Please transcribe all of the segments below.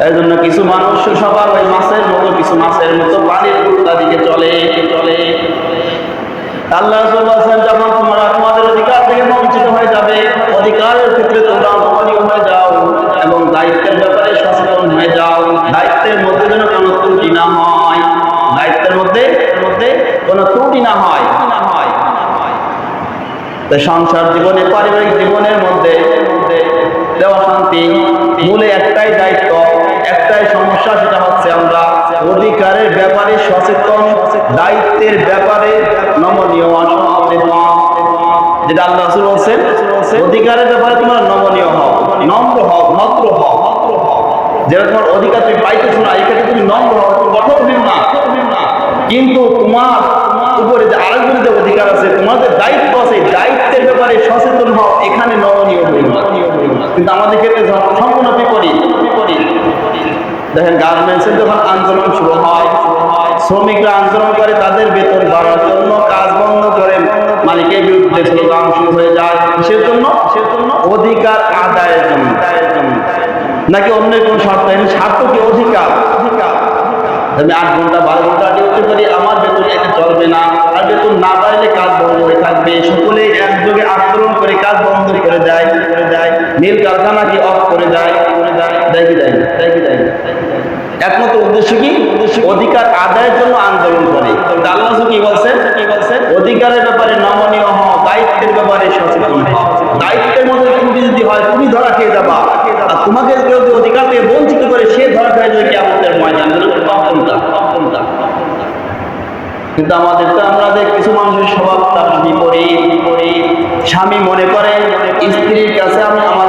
এই জন্য কিছু মানুষ সবার ওই মাছের মতো, কিছু মাছের মতো দিকে চলে চলে। আল্লাহ বলেছেন, যখন তোমরা তোমাদের অধিকার থেকে বঞ্চিত হয়ে যাবে, অধিকারের ক্ষেত্রে তোমরা হয়ে যাও এবং দায়িত্বের ব্যাপারে সচেতন হয়ে যাও। দায়িত্বের মধ্যে যেন কোনো ত্রুটি না হয়। দায়িত্বের মধ্যে মধ্যে কোনো ত্রুটি না হয়। না হয় সংসার জীবনে, পারিবারিক জীবনের মধ্যে মধ্যে দেওয়া শান্তি, মূলে একটাই দায়িত্ব, একটাই সমস্যা সেটা হচ্ছে আমরা অধিকারের ব্যাপারে সচেতন, দায়িত্বের ব্যাপারে নমনীয় যেটা আল্লাহ রাসূল বলছেন, অধিকারের ব্যাপারে তোমার নমনীয় হও, নম্র হও, ভদ্র হও যেটা তোমার অধিকার তুমি পাইতেছো না এখানে তুমি নম্র হও, তুমি কঠোর হইও না। কিন্তু তোমার উপরে যে আরেকজন যে অধিকার আছে তোমার যে দায়িত্ব আছে, দায়িত্বের ব্যাপারে সচেতন হও, এখানে কিন্তু আমাদের ক্ষেত্রে সম্পূর্ণ বিপরীত বিপরীত দেখেন গার্মেন্টসের যখন আন্দোলন শুরু হয়, শ্রমিকরা আন্দোলন করে, তাদের বেতন বাড়ার জন্য কাজ বন্ধ করে মালিকের বিরুদ্ধে স্লোগান শুরু হয়ে যায়। কিসের জন্য? অধিকার আদায়ের জন্য। নাকি অন্য কোন স্বার্থ? এখানে স্বার্থ কি? অধিকার। আমি আট ঘণ্টা, বারো ঘণ্টা ডিউটি করি, আমার বেতন এতে চলবে না। আর বেতন না বাড়লে কাজ বন্ধ হয়ে থাকবে। সকলে একযোগে আন্দোলন করে কাজ বন্ধ করে দেয় করে নীল কারখানাকে অফ করে দেয় করে দেয়? দেয় কি, দেয় দেয় কি, দেয় একমাত্র উদ্দেশ্য কি? অধিকার আদায়ের জন্য আন্দোলন করে। আল্লাহ কি বলছেন কি বলছেন অধিকারের ব্যাপারে নমনীয় হও, দায়িত্বের ব্যাপারে সচেতন দায়িত্বের মধ্যে ত্রুটি যদি হয়, তুমি ধরা খেয়ে যাবা। আর তোমাকে কেউ যদি অধিকার থেকে বঞ্চিত করে, সে ধরা খেয়ে যাবে কেমতের ময়দান। কোনটা কোনটা কিন্তু আমাদের তো আমাদের কিছু মানুষের স্বভাব তার বিপরীত। স্বামী মনে করে, স্ত্রীর কাছে আমি আমার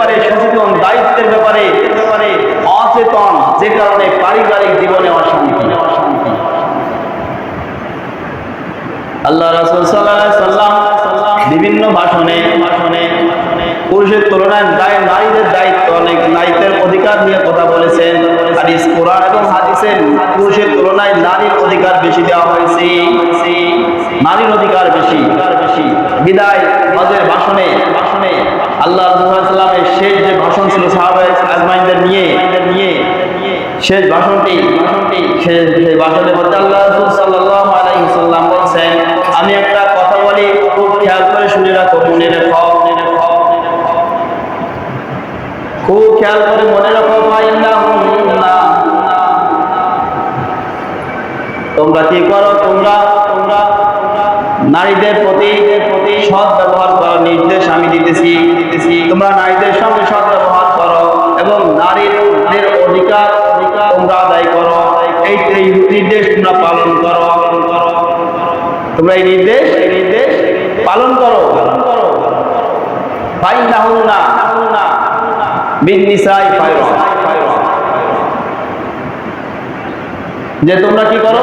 দায়িত্বের ব্যাপারে অচেতন, যে কারণে পারিবারিক জীবনে অশান্তি। অশান্তি আল্লাহ রাসূল সাল্লাম বিভিন্ন ভাষণে ভাষণে পুরুষের তুলনায় দায়- নারীদের দায়িত্ব অনেক নারীদের অধিকার নিয়ে কথা বলেছেন। হাদিস, কোরআন এবং হাদিসের পুরুষের তুলনায় নারীর অধিকার বেশি দেওয়া হয়েছে। নারীর অধিকার বেশি বেশি। বিদায় হজের ভাষণে ভাষণে। আল্লাহ সাল্লামের শেষ যে ভাষণ ছিল আজমাইনদের নিয়ে নিয়ে, শেষ ভাষণটি সেই ভাষণের মধ্যে আল্লাহ সাল্লাম বলছেন, আমি একটা কথা বলি, খুব খেয়াল করে শুনে রাখো, মনে রাখো। খুব খেয়াল করে মনে রাখো তোমরা কি করো? তোমরা তোমরা নারীদের প্রতি সৎ ব্যবহার করার নির্দেশ আমি দিতেছি। তোমরা নারীদের সঙ্গে সৎ ব্যবহার করো এবং নারীদের অধিকার অধিকার তোমরা আদায় করো। এই নির্দেশ তোমরা পালন করো। তোমরা এই নির্দেশ এই নির্দেশ পালন করো। পালন করো ফাইন না হুন না বিন নিসাই ফাইরন যে তোমরা কি করো?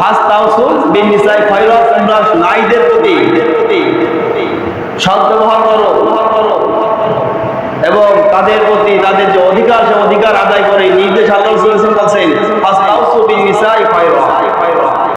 ফার্স্ট তাওসুল বিন নিসাই ফাইরন তোমরা নারীদের প্রতি সৎ ব্যবহার করো। এবং তাদের প্রতি তাদের যে অধিকার, সে অধিকার আদায় করে। নির্দেশ আল্লাহ বলছেন